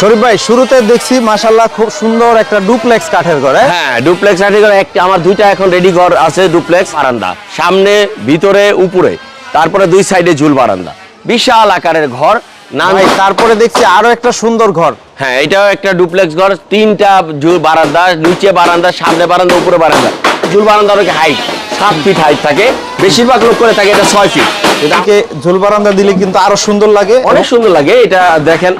শরীফ ভাই শুরুতে দেখছি মাশাল্লাহ খুব সুন্দর একটা ডুপ্লেক্স কাঠের ঘর হ্যাঁ? হ্যাঁ ডুপ্লেক্স আর্টিকেল একটা আমার দুইটা এখন রেডি ঘর আছে ডুপ্লেক্স বারান্দা। সামনে ভিতরে উপরে তারপরে দুই সাইডে ঝুল বারান্দা। বিশাল আকারের ঘর না ভাই তারপরে দেখছি আরও একটা সুন্দর ঘর। হ্যাঁ এটাও একটা ডুপ্লেক্স ঘর তিনটা ঝুল বারান্দা নিচে বারান্দা সামনে বারান্দা উপরে বারান্দা। ঝুল বারান্দা অনেক হাইট সাত ফিট হাইট থাকে বেশিরভাগ লোক করে থাকে এটা ছয় ফিট এটাকে ঝুল বারান্দা দিলে কিন্তু আরও সুন্দর লাগে। অনেক সুন্দর লাগে। এটা দেখেন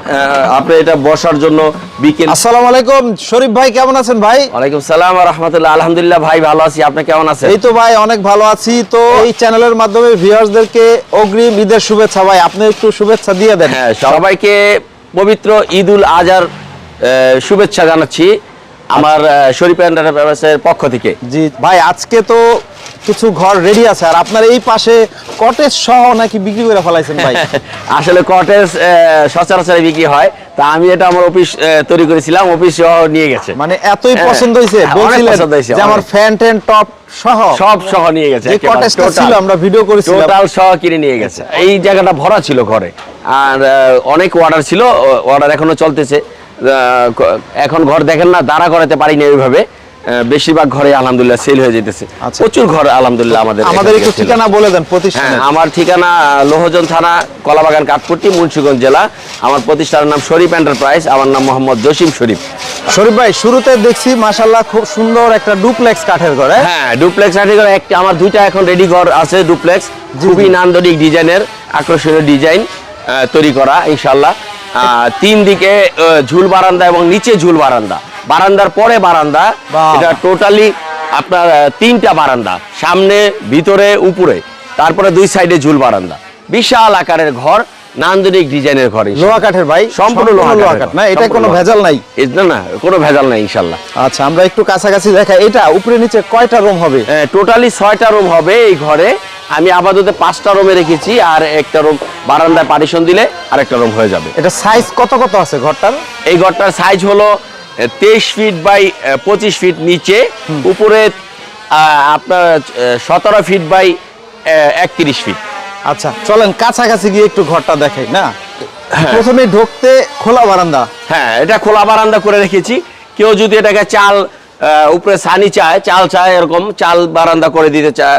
আপনি এটা বসার জন্য বিকেল আসসালামু আলাইকুম। শরীফ ভাই কেমন আছেন ভাই? ওয়ালাইকুম সালাম রহমতুল্লাহ। আলহামদুলিল্লাহ ভাই ভালো আছি। আপনি কেমন আছেন? এই তো ভাই অনেক ভালো আছি। তো এই চ্যানেলের মাধ্যমে ভিউয়ার্সদেরকে অগ্রিম ঈদের শুভেচ্ছা ভাই আপনি একটু শুভেচ্ছা দিয়ে দেন। হ্যাঁ সবাইকে পবিত্র ঈদ উল আজহার শুভেচ্ছা জানাচ্ছি আমার শরীফ এন্টারপ্রাইজের পক্ষ থেকে। জি ভাই আজকে তো কিছু ঘর রেডি আছে। আর আপনার এই পাশে কটেজ সহ নাকি বিক্রি করে ফেলাইছেন ভাই? আসলে কটেজ সচরাচর বিক্রি হয়। তা আমি এটা আমার অফিস তৈরি করেছিলাম অফিস সহ নিয়ে গেছে। মানে এতই হ্যাঁ, পছন্দ হয়েছে? হ্যাঁ, বলছিলেন যে আমার ফ্যান ট্যান টপ সহ? সব সহ নিয়ে গেছে একেবারে, কটেজটা ছিল আমরা ভিডিও করেছিলাম। টোটাল সহ কিনে নিয়ে গেছে। এই জায়গাটা ভরা ছিল ঘরে। আর অনেক অর্ডার ছিল অর্ডার এখনও চলতেছে। এখন ঘর দেখেন না দাঁড়া করাতে পারি না ওইভাবে। বেশিরভাগ ঘরে আলহামদুলিল্লাহ সেল হয়ে যেতেছে আচ্ছা। প্রচুর ঘর আলহামদুলিল্লাহ আমাদের আমাদের একটু ঠিকানা বলে দেন হ্যাঁ প্রতিষ্ঠানের আমার ঠিকানা লোহজন থানা কলাবাগান কাঠপুটি মুন্সিগঞ্জ জেলা। আমার প্রতিষ্ঠানের নাম শরীফ এন্টারপ্রাইজ আমার নাম মোহাম্মদ জসিম শরীফ। শরীফ ভাই শুরুতে দেখছি মাশাল্লাহ খুব সুন্দর একটা ডুপ্লেক্স কাঠের ঘর হ্যাঁ? ডুপ্লেক্স কাঠের আর্টিকেল একটা আমার দুইটা এখন রেডি ঘর আছে ডুপ্লেক্স খুবই নান্দনিক ডিজাইনের আকর্ষণীয় ডিজাইন তৈরি করা ইনশাল্লাহ তিন দিকে ঝুল বারান্দা এবং নিচে ঝুল বারান্দা। বারান্দার পরে বারান্দা। এটা টোটালি আপনার তিনটা বারান্দা সামনে ভিতরে উপরে। তারপরে দুই সাইডে ঝুল বারান্দা। বিশাল আকারের ঘর নান্দনিক ডিজাইনের ঘর লোহা কাঠের ভাই? সম্পূর্ণ লোহা কাঠ। না এটা কোনো ভেজাল নাই। না না কোনো ভেজাল নাই ইনশাল্লাহ আচ্ছা আমরা একটু কাছাকাছি দেখাই। এটা উপরে নিচে কয়টা রুম হবে? টোটালি ছয়টা রুম হবে এই ঘরে। আমি আপাতত পাঁচটা রুমে রেখেছি আর একটা রুম বারান্দায় পার্টিশন দিলে আর একটা রুম হয়ে যাবে। এটা সাইজ কত কত আছে ঘরটার? এই ঘরটার সাইজ হলো তেইশ ফিট বাই পঁচিশ ফিট নিচে উপরে আপনার সতেরো ফিট বাই একত্রিশ ফিট। আচ্ছা চলেন কাছাকাছি গিয়ে একটু ঘরটা দেখাই না? হ্যাঁ। প্রথমে ঢুকতে খোলা বারান্দা। হ্যাঁ এটা খোলা বারান্দা করে রেখেছি। কেউ যদি এটাকে চাল উপরে সানি চায় চাল চায় এরকম চাল বারান্দা করে দিতে চায়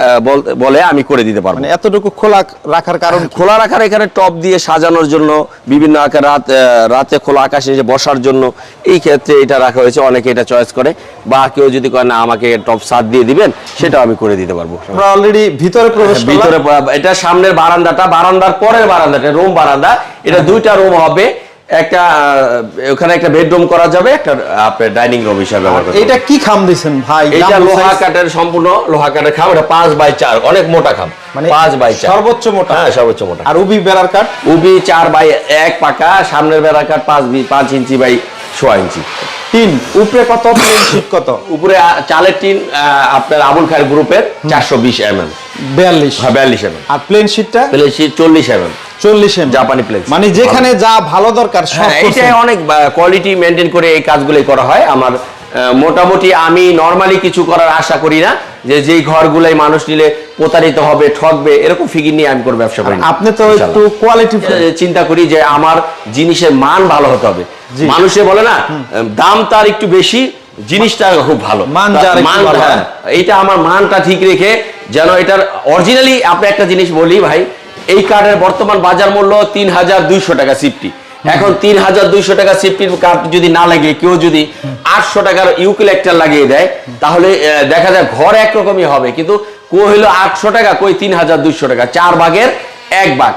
বলে আমি করে দিতে পারব। মানে এতটুকু খোলা রাখার কারণ খোলা রাখার এখানে টপ দিয়ে সাজানোর জন্য বিভিন্ন আকার রাত রাতে খোলা আকাশে যে বসার জন্য এই ক্ষেত্রে এটা রাখা হয়েছে অনেকে এটা চয়েস করে। বা কেউ যদি কয় না আমাকে টপ সাত দিয়ে দিবেন সেটাও আমি করে দিতে পারব। অলরেডি ভিতরে প্রবেশ ভিতরে এটা সামনের বারান্দাটা বারান্দার পরের বারান্দাটা রুম বারান্দা। এটা দুইটা রুম হবে। একটা ওখানে একটা বেডরুম করা যাবে একটা আপনার ডাইনিং রুম হিসাবে এটা কি খাম দিবেন ভাই এটা লোহা কাঠের সম্পূর্ণ লোহা কাঠের খাম এটা 5 বাই 4 অনেক মোটা খাম মানে 5 বাই 4 সর্বোচ্চ মোটা? হ্যাঁ সর্বোচ্চ মোটা। আর উবি বেড়ার কাট উবি 4 বাই 1 পাকা সামনের বেড়ার কাট 5 বি 5 ইঞ্চি বাই 6 ইঞ্চি। তিন উপরে কত তিন শীত কত? উপরে চালের টিন আপনার আবুল খায়ের গ্রুপের 420 এমএম 42 হ্যাঁ 42 এমএম আর প্লেন শীটটা প্লেন শীট 40 এমএম জাপানি হ্যাঁ, করে কিছু করার আশা করি না চিন্তা করি যে আমার জিনিসের মান ভালো হতে হবে। মানুষে বলে না দাম তার একটু বেশি জিনিসটা খুব ভালো। মান এটা হ্যাঁ, আমার মানটা ঠিক রেখে যেন এটার অরিজিনালি আপনি একটা জিনিস বলি ভাই এই কার্ডের বর্তমান বাজার মূল্য তিন হাজার দুইশো টাকা সিফটি। এখন তিন হাজার দুইশো টাকা সিফটির কার্ড যদি না লাগে, কেউ যদি আটশো টাকার ইউকিলেক্টার লাগিয়ে দেয়, তাহলে দেখা যায় ঘর একরকমই হবে। কিন্তু কো হইল আটশো টাকা, কই তিন হাজার দুইশো টাকা। চার ভাগের এক ভাগ।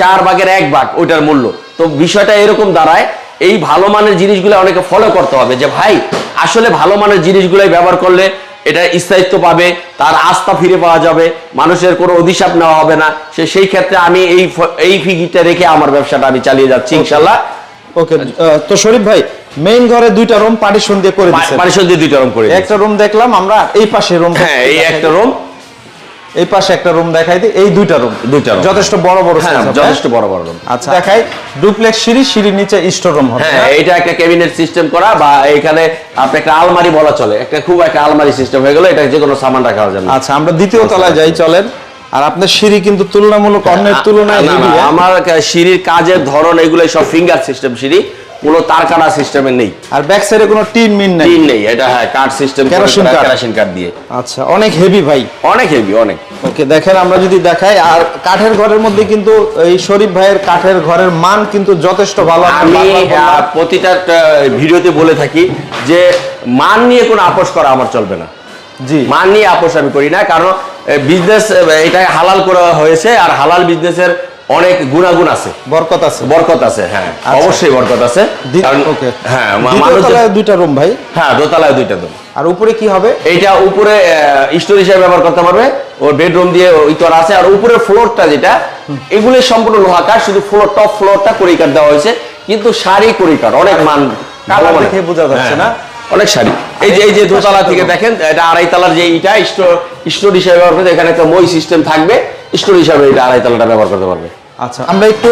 চার ভাগের এক ভাগ ওইটার মূল্য। তো বিষয়টা এরকম দাঁড়ায়, এই ভালো মানের জিনিসগুলো অনেকে ফলো করতে হবে যে, ভাই, আসলে ভালো মানের জিনিসগুলোই ব্যবহার করলে এটা স্থায়িত্ব পাবে তার আস্থা ফিরে পাওয়া যাবে মানুষের কোনো অধিশাপ নেওয়া হবে না। সে সেই ক্ষেত্রে আমি এই এই ফিগিটা রেখে আমার ব্যবসাটা আমি চালিয়ে যাচ্ছি ইনশাল্লাহ ওকে তো শরীফ ভাই মেইন ঘরে দুইটা রুম পার্টিশন দিয়ে করে পার্টিশন দিয়ে দুইটা রুম করে। একটা রুম দেখলাম আমরা এই পাশে রুম হ্যাঁ এই একটা রুম এই পাশে একটা রুম দেখাই দিই। এই দুইটা রুম দুইটা room। যথেষ্ট বড় বড় হ্যাঁ যথেষ্ট বড় বড় রুম আচ্ছা। দেখাই ডুপ্লেক্স সিঁড়ি সিঁড়ির নিচে স্টোর রুম হবে হ্যাঁ এটা একটা ক্যাবিনেট সিস্টেম করা বা এখানে আপনি একটা আলমারি বলা চলে। একটা খুব একটা আলমারি সিস্টেম হয়ে গেল এটা যে কোনো সামান রাখার জন্য আচ্ছা আমরা দ্বিতীয় তলায় যাই চলেন। আর আপনার সিঁড়ি কিন্তু তুলনামূলক অন্যের তুলনায় হ্যাঁ? আমার সিঁড়ির কাজের ধরন এগুলো সব ফিঙ্গার সিস্টেম সিঁড়ি। কোনো তার কাটা সিস্টেমে নেই। আর ব্যাক সাইডে কোনো টিন মিন নাই? টিন নেই এটা হ্যাঁ কাঠ সিস্টেম কেরোসিন কাঠ। কেরোসিন কাঠ দিয়ে। আচ্ছা অনেক হেভি ভাই। অনেক হেভি অনেক। ওকে দেখেন আমরা যদি দেখাই আর কাঠের ঘরের মধ্যে কিন্তু এই শরীফ ভাইয়ের কাঠের ঘরের মান কিন্তু যথেষ্ট ভালো আমি প্রতিটা ভিডিওতে বলে থাকি যে মান নিয়ে কোনো আপোষ করা আমার চলবে না। জি। মান নিয়ে আপোষ আমি করি না কারণ বিজনেস এটা হালাল করা হয়েছে আর হালাল বিজনেসের অনেক গুণাগুণ আছে। বরকত আছে। বরকত আছে হ্যাঁ। অবশ্যই বরকত আছে। ওকে। হ্যাঁ দুইটা রুম ভাই। হ্যাঁ দোতলায় দুইটা দম আর উপরে কি হবে? এইটা উপরে স্টোর হিসেবে ব্যবহার করতে পারবে। ওর বেডরুম দিয়ে ওই করা আছে। আর উপরে ফ্লোরটা যেটা এগুলো সম্পূর্ণ লোহা কাঠ শুধু ফ্লোর টপ ফ্লোরটা করিকার দেওয়া হয়েছে। কিন্তু শাড়ি করিকার অনেক মান কালার দেখে বোঝা যাচ্ছে না। হ্যাঁ, অনেক শাড়ি। এই যে এই যে দোতলা থেকে দেখেন এটা আড়াই তলার যে ইটা স্টোর স্টোর হিসেবে ব্যবহার করতে এখানে একটা মই সিস্টেম থাকবে। স্টোর হিসাবে এটা আড়াই তলাটা ব্যবহার করতে পারবে। আচ্ছা আমরা একটু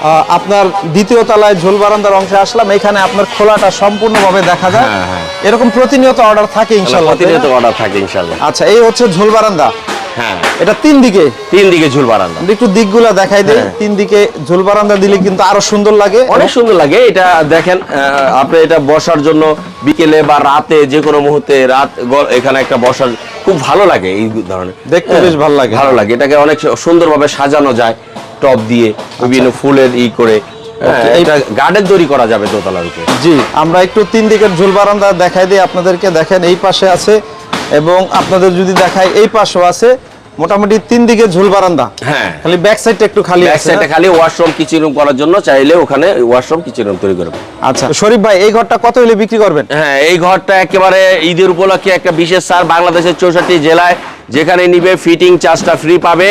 আহ, আপনার দ্বিতীয় তলায় ঝোল বারান্দার অংশে আসলাম। এখানে আপনার খোলাটা সম্পূর্ণভাবে দেখা যায়। হ্যাঁ, হ্যাঁ। এরকম প্রতিনিয়ত অর্ডার থাকে ইনশাল্লাহ প্রতিনিয়ত অর্ডার থাকে ইনশাল্লাহ আচ্ছা এই হচ্ছে ঝোল বারান্দা। হ্যাঁ। এটা তিন দিকে। তিন দিকে ঝুল বারান্দা। একটু দিকগুলা দেখাই দেই হ্যাঁ। তিন দিকে ঝোল বারান্দা দিলে কিন্তু আরও সুন্দর লাগে। অনেক সুন্দর লাগে। এটা দেখেন আপনি এটা বসার জন্য বিকেলে বা রাতে যে কোনো মুহূর্তে রাত এখানে একটা বসার খুব ভালো লাগে এই ধরনের। দেখতে হ্যাঁ, বেশ ভালো লাগে। ভালো লাগে। এটাকে অনেক সুন্দরভাবে সাজানো যায় টপ দিয়ে বিভিন্ন ফুলের ই করে। হ্যাঁ, এটা গার্ডেন তৈরি করা যাবে দোতলার উপরে। জি আমরা একটু তিন দিকের ঝোল বারান্দা দেখাই দিই। আপনাদেরকে দেখেন এই পাশে আছে এবং আপনাদের যদি দেখাই এই পাশেও আছে। মোটামুটি তিন দিকে ঝোল বারান্দা। হ্যাঁ। খালি ব্যাক সাইডটা একটু খালি ব্যাক আছে। সাইডে খালি ওয়াশরুম কিচেন রুম করার জন্য চাইলে ওখানে ওয়াশরুম কিচেন রুম তৈরি করবে আচ্ছা শরীফ ভাই এই ঘরটা কত হলে বিক্রি করবেন? হ্যাঁ এই ঘরটা একেবারে ঈদের উপলক্ষে একটা বিশেষ সার বাংলাদেশের চৌষট্টি জেলায় যেখানে নিবে ফিটিং চার্জটা ফ্রি পাবে।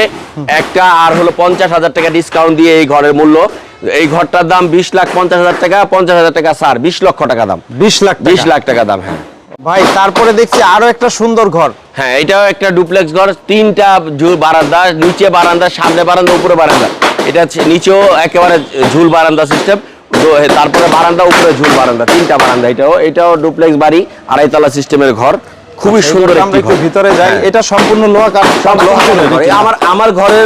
একটা আর হলো পঞ্চাশ হাজার টাকা ডিসকাউন্ট দিয়ে এই ঘরের মূল্য। এই ঘরটার দাম বিশ লাখ পঞ্চাশ হাজার টাকা পঞ্চাশ হাজার টাকা সার বিশ লক্ষ টাকা দাম। বিশ লাখ বিশ। লাখ টাকা দাম হ্যাঁ। ভাই তারপরে দেখছি আরও একটা সুন্দর ঘর। হ্যাঁ এটাও একটা ডুপ্লেক্স ঘর তিনটা বারান্দা নিচে বারান্দা সামনে বারান্দা উপরে বারান্দা। এটা নিচেও একেবারে ঝুল বারান্দা সিস্টেম তারপরে বারান্দা উপরে ঝুল বারান্দা তিনটা বারান্দা এটাও। এটাও ডুপ্লেক্স বাড়ি আড়াইতলা সিস্টেমের ঘর। খুবই সুন্দর একটি ঘর। ভিতরে যাই। হ্যাঁ। এটা সম্পূর্ণ লোহা কাঠ সব লোহা আমার আমার ঘরের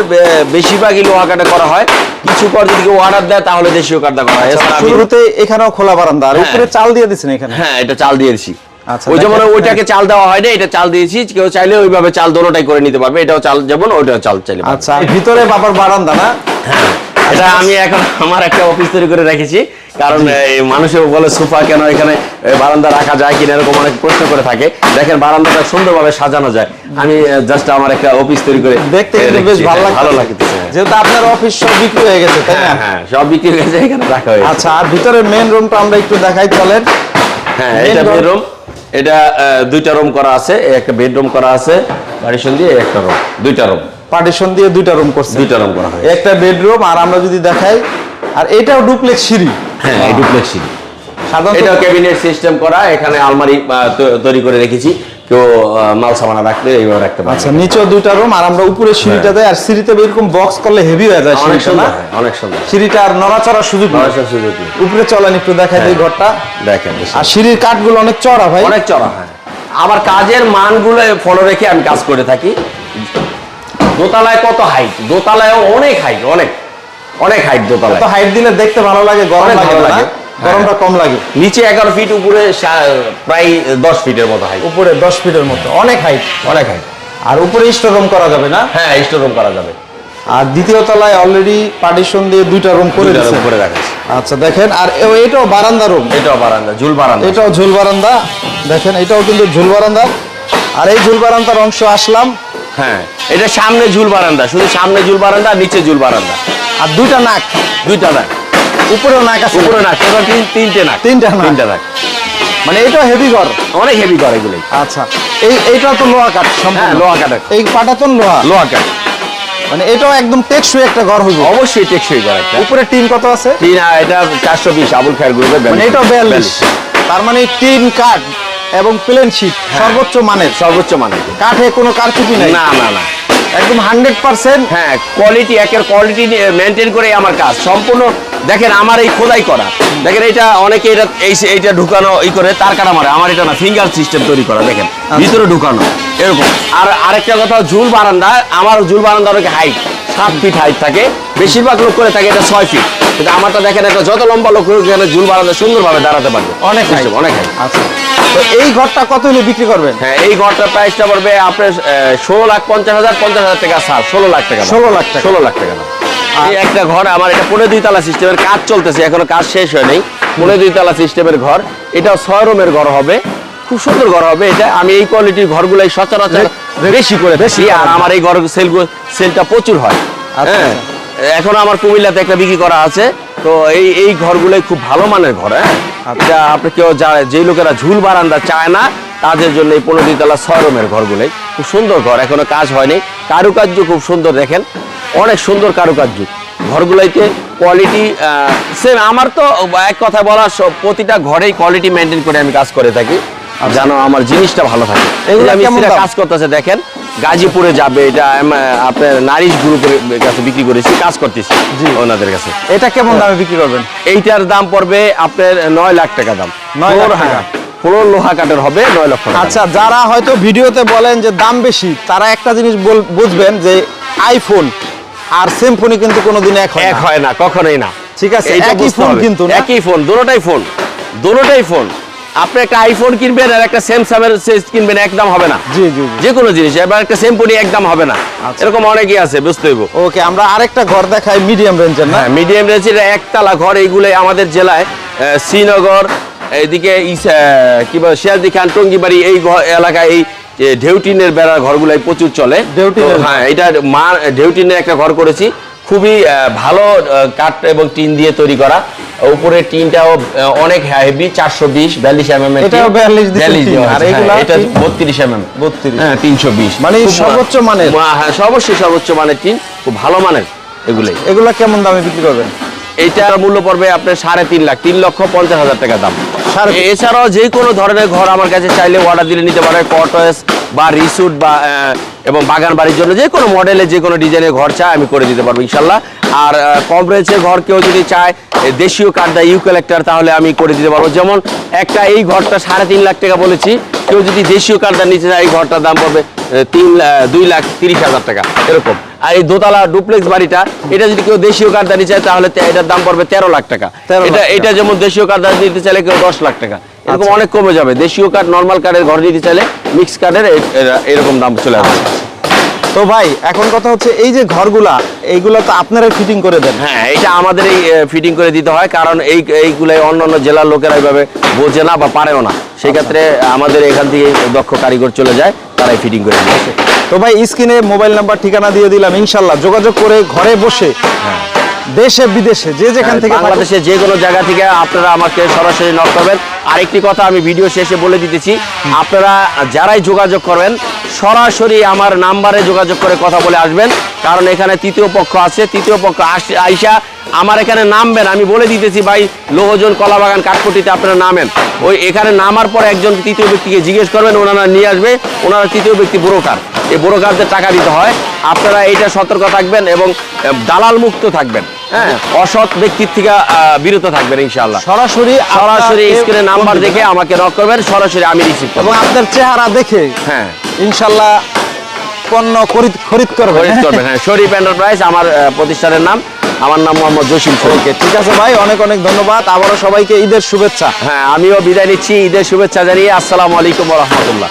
বেশিরভাগই লোহা কাঠে করা হয়। কিছু কর যদি কেউ অর্ডার দেয় তাহলে দেশীয় কাঠটা করা হয়। শুরুতে এখানেও খোলা বারান্দা আর হ্যাঁ। উপরে চাল দিয়ে দিচ্ছেন এখানে। হ্যাঁ এটা চাল দিয়ে আচ্ছা, ওই যেমন ওইটাকে চাল দেওয়া হয় না এটা চাল দিয়েছি কেউ চাইলে ওইভাবে চাল দোনোটাই করে নিতে পারবে এটাও চাল যেমন ওইটাও চাল চাইলে। আচ্ছা ভিতরে বাবার বারান্দা না? এটা আমি এখন আমার একটা অফিস তৈরি করে রেখেছি কারণ এই মানুষে বলে সোফা কেন এখানে বারান্দা রাখা যায় কিনা এরকম অনেক প্রশ্ন করে থাকে। দেখেন বারান্দাটা সুন্দরভাবে সাজানো যায়। আমি জাস্ট আমার একটা অফিস তৈরি করে দেখতে বেশ ভালো হ্যাঁ, ভালো লাগছে লাগতেছে যেহেতু আপনার অফিস সব বিক্রি হয়ে গেছে তাই না? হ্যাঁ হ্যাঁ সব বিক্রি হয়ে গেছে এখানে রাখা হয়েছে। আচ্ছা আর ভিতরের মেন রুমটা আমরা একটু দেখাই চলেন। হ্যাঁ এটা door- বেডরুম এটা দুইটা রুম করা আছে একটা বেডরুম করা আছে পার্টিশন দিয়ে একটা রুম দুইটা রুম। পার্টিশন দিয়ে দুইটা রুম করছে। দুইটা রুম করা হয় একটা বেডরুম আর আমরা যদি দেখাই আর এটাও ডুপ্লেক্স সিঁড়ি। হ্যাঁ ডুপ্লেক্স সাধারণত এটা ক্যাবিনেট সিস্টেম করা এখানে আলমারি তৈরি করে রেখেছি। কেউ মাল সামানা রাখলে এইভাবে রাখতে পারে আচ্ছা নিচেও দুইটা রুম আর আমরা উপরে সিঁড়িটা দেয় আর সিঁড়িতে এরকম বক্স করলে হেভি হয়ে যায় হ্যাঁ। অনেক সুন্দর অনেক সুন্দর সিঁড়িটা আর নড়াচড়ার সুযোগ নড়াচড়ার সুযোগ উপরে চলেন একটু দেখাই দিই হ্যাঁ। ঘরটা। দেখেন আর সিঁড়ির কাঠগুলো অনেক চড়া ভাই। অনেক চড়া হয়। আমার কাজের মানগুলো ফলো রেখে আমি কাজ করে থাকি। দোতলায় কত হাইট দোতলায় অনেক হাইট অনেক অনেক হাইট দোতলায়। তো হাইট দিলে দেখতে ভালো লাগে গরম ভালো লাগে। গরমটা। কম লাগে। নিচে এগারো ফিট উপরে প্রায় দশ ফিটের মতো হাইট উপরে দশ ফিটের মতো। অনেক হাইট অনেক হাইট আর উপরে স্টোর রুম করা যাবে না? হ্যাঁ স্টোর রুম করা যাবে। আর দ্বিতীয় তলায় অলরেডি পার্টিশন দিয়ে দুইটা রুম করে করে রাখাছি আচ্ছা দেখেন আর এটাও বারান্দা রুম এটাও বারান্দা ঝুল বারান্দা। এটাও ঝুল বারান্দা। দেখেন এটাও কিন্তু ঝুল বারান্দা। আর এই ঝুল বারান্দার অংশ আসলাম। হ্যাঁ এটা সামনে ঝুল বারান্দা শুধু সামনে ঝুল বারান্দা আর নিচে ঝুল বারান্দা। আর দুইটা নাক। দুইটা নাক। উপরেও নাক আছে। উপরে নাক তিন তিনটে নাক। তিনটা নাক। তিনটা নাক। মানে এটাও হেভি ঘর? অনেক হেভি করে এগুলো। আচ্ছা। এই এইটা তো লোহা কাঠ হ্যাঁ সম্পূর্ণ লোহা কাঠের এই পাটাতন লোহা। লোহা কাঠ। মানে এটাও একদম টেকসই একটা ঘর হইব। অবশ্যই টেকসই করে একটা। উপরে টিন কত আছে? আহ, এটা চারশো বিশ আবুল খায়ের গ্রুপে মানে এটাও বিয়াল্লিশ তার মানে টিন কাঠ এবং প্লেন শীট হ্যাঁ। সর্বোচ্চ মানের। সর্বোচ্চ মানের। কাঠে কোনো কারচুপি নাই? না না না। একদম হান্ড্রেড পার্সেন্ট হ্যাঁ কোয়ালিটি একের কোয়ালিটি মেনটেন করে আমার কাজ। সম্পূর্ণ দেখেন আমার এই খোদাই করা। দেখেন এটা অনেকে এটা এই এইটা ঢুকানো ই করে তার কাটা মারে। আমার এটা না ফিঙ্গার সিস্টেম তৈরি করা দেখেন। ভিতরে ঢুকানো এরকম। আর আরেকটা কথা ঝুল বারান্দা আমার ঝুল বারান্দা অনেক হাইট সাত ফিট হাইট থাকে। বেশিরভাগ লোক করে থাকে এটা ছয় ফিট কিন্তু আমারটা দেখেন একটা যত লম্বা লোক এখানে ঝুল বাড়াতে সুন্দরভাবে দাঁড়াতে পারবে। অনেক হাইট অনেক height। আচ্ছা। তো এই ঘরটা কত হলে বিক্রি করবেন? হ্যাঁ এই ঘরটার প্রাইসটা পড়বে আপনার ষোলো লাখ পঞ্চাশ হাজার পঞ্চাশ হাজার টাকা সার ষোলো লাখ টাকা। ষোলো লাখ টাকা। ষোলো লাখ টাকা। এই একটা ঘর আমার এটা পনেরো দুই তালা সিস্টেমের কাজ চলতেছে এখনও কাজ শেষ হয়নি পনেরো দুই তালা সিস্টেমের ঘর এটা ছয় রুমের ঘর হবে। খুব সুন্দর ঘর হবে এটা আমি এই কোয়ালিটির ঘরগুলাই সচরাচর বেশি করে বেশি আর আমার এই ঘর সেল সেলটা প্রচুর হয়। আচ্ছা, হ্যাঁ এখন আমার কুমিল্লাতে একটা বিক্রি করা আছে তো এই এই ঘরগুলোই খুব ভালো মানের ঘর হ্যাঁ। আচ্ছা। এটা আপনি কেউ যা- যেই লোকেরা ঝুল বারান্দা চায় না তাদের জন্য এই পনেরো তলা ছয় রুমের ঘরগুলোই। খুব সুন্দর ঘর এখনও কাজ হয়নি কারুকার্য খুব সুন্দর দেখেন। অনেক সুন্দর কারুকার্য। ঘরগুলোইতে কোয়ালিটি সেম আমার তো এক কথা বলা প্রতিটা ঘরেই কোয়ালিটি মেনটেন করে আমি কাজ করে থাকি। যেন আমার জিনিসটা ভালো থাকে। এগুলো দাম? কাজ করতেছে দেখেন গাজীপুরে যাবে এটা আপনার নারিশ গ্রুপের কাছে বিক্রি করেছি কাজ করতেছি। ওনাদের কাছে। এটা কেমন দামে বিক্রি করবেন? এইটার দাম পড়বে আপনার নয় লাখ টাকা দাম। নয় লাখ টাকা। হ্যাঁ, ফ্লোর লোহা কাঠের হবে নয় লক্ষ আচ্ছা যারা হয়তো ভিডিওতে বলেন যে দাম বেশি তারা একটা জিনিস বুঝবেন যে আইফোন আর সিম্ফনি কিন্তু কোনোদিন এক এক হয় না কখনোই না। ঠিক আছে, একই ফোন। কিন্তু না? একই ফোন দুটোটাই ফোন দুটোটাই ফোন আপনি একটা আইফোন কিনবেন আর একটা স্যামসাংয়ের সেট কিনবেন একদম হবে না। জি জি যে কোনো জিনিস এবার একটা সেমপনি একদম হবে না। আচ্ছা। এরকম অনেকই আছে বুঝতে হইব। ওকে আমরা আরেকটা ঘর দেখাই মিডিয়াম রেঞ্জের না? হ্যাঁ মিডিয়াম রেঞ্জের একতলা ঘর এইগুলো আমাদের জেলায় শ্রীনগর এদিকে আহ, কি বলে শিয়ালদি খান টঙ্গিবাড়ি এই এলাকায় এই ঢেউটিনের বেড়ার ঘরগুলাই প্রচুর চলে। হ্যাঁ এটা মা ঢেউটিনের একটা ঘর করেছি। খুবই ভালো কাঠ এবং টিন দিয়ে তৈরি করা। উপরে টিনটাও অনেক হেভি চারশো বিশ বিয়াল্লিশ এম এম এটাও 42 দিচ্ছেন টিন, আর এইগুলা এটা বত্রিশ এম এম 32 হ্যাঁ তিনশো বিশ। মানে সর্বোচ্চ মানের? হ্যাঁ অবশ্যই সর্বোচ্চ মানের টিন খুব ভালো মানের এগুলোই। এগুলা কেমন দামে বিক্রি করবেন? এইটার মূল্য পড়বে আপনার সাড়ে তিন লাখ তিন লক্ষ পঞ্চাশ হাজার টাকা দাম। এছাড়াও যে কোনো ধরনের ঘর আমার কাছে চাইলে অর্ডার দিলে নিতে পারে কটয়েস বা রিসুট বা এবং বাগান বাড়ির জন্য যে কোনো মডেলের যে কোনো ডিজাইনের ঘর চায় আমি করে দিতে পারব ইনশাল্লাহ। আর কম রেঞ্জের ঘর কেউ যদি চায় দেশীয় কাঠটা ইউ কালেক্টর তাহলে আমি করে দিতে পারব। যেমন একটা এই ঘরটা সাড়ে তিন লাখ টাকা বলেছি কেউ যদি দেশীয় কাঠটা নিতে চায় এই ঘরটার দাম পড়বে তিন দুই লাখ তিরিশ হাজার টাকা এরকম। আর এই দোতলা ডুপ্লেক্স বাড়িটা এটা যদি কেউ দেশীয় কাঠটা নিতে চায় তাহলে এটার দাম পড়বে তেরো লাখ টাকা। এটা এটা যেমন দেশীয় কাঠ নিতে চাইলে কেউ দশ লাখ টাকা এরকম অনেক কমে যাবে। দেশীয় কাঠ নর্মাল কাঠের ঘর নিতে চাইলে মিক্স এরা- এরকম দাম চলে আসবে। তো ভাই এখন কথা হচ্ছে এই যে ঘরগুলা এইগুলা তো আপনারাই ফিটিং করে দেন। হ্যাঁ এটা আমাদের এই ফিটিং করে দিতে হয় কারণ এই এইগুলাই অন্যান্য জেলার লোকেরা এইভাবে বোঝে না বা পারেও না। সেই ক্ষেত্রে আমাদের এখান থেকে দক্ষ কারিগর চলে যায় তারাই ফিটিং করে দিয়েছে তো ভাই স্ক্রিনে মোবাইল নাম্বার ঠিকানা দিয়ে দিলাম ইনশাল্লাহ। যোগাযোগ করে ঘরে বসে দেশে বিদেশে যে যেখান থেকে বাংলাদেশে যে কোনো জায়গা থেকে আপনারা আমাকে সরাসরি নক করবেন। আরেকটি কথা আমি ভিডিও শেষে বলে দিতেছি। আপনারা যারাই যোগাযোগ করবেন সরাসরি আমার নাম্বারে যোগাযোগ করে কথা বলে আসবেন। কারণ এখানে তৃতীয় পক্ষ আছে তৃতীয় পক্ষ আস- আইসা আমার এখানে নামবেন। আমি বলে দিতেছি ভাই লোহজন কলাবাগান কাঠকুটিতে আপনারা নামেন। ওই এখানে নামার পর একজন তৃতীয় ব্যক্তিকে জিজ্ঞেস করবেন ওনারা নিয়ে আসবে। ওনারা তৃতীয় ব্যক্তি ব্রোকার। এই ব্রোকারদের টাকা দিতে হয়। আপনারা এইটা সতর্ক থাকবেন এবং দালাল মুক্ত থাকবেন। হ্যাঁ। অসৎ ব্যক্তির থেকে বিরত থাকবেন ইনশাআল্লাহ। সরাসরি সরাসরি স্ক্রিনে নাম্বার দেখে আমাকে নক করবেন সরাসরি আমি রিসিভ করব। এবং আপনার চেহারা দেখে হ্যাঁ। ইনশাল্লাহ পণ্য খরিদ খরিদ করবেন। খরিদ করবেন হ্যাঁ। শরীফ এন্টারপ্রাইজ আমার প্রতিষ্ঠানের নাম। আমার নাম মোহাম্মদ জসিম ওকে ঠিক আছে ভাই অনেক অনেক ধন্যবাদ। আবারও সবাইকে ঈদের শুভেচ্ছা। হ্যাঁ আমিও বিদায় নিচ্ছি। ঈদের শুভেচ্ছা জানিয়ে আসসালামু আলাইকুম রহমতুল্লাহ।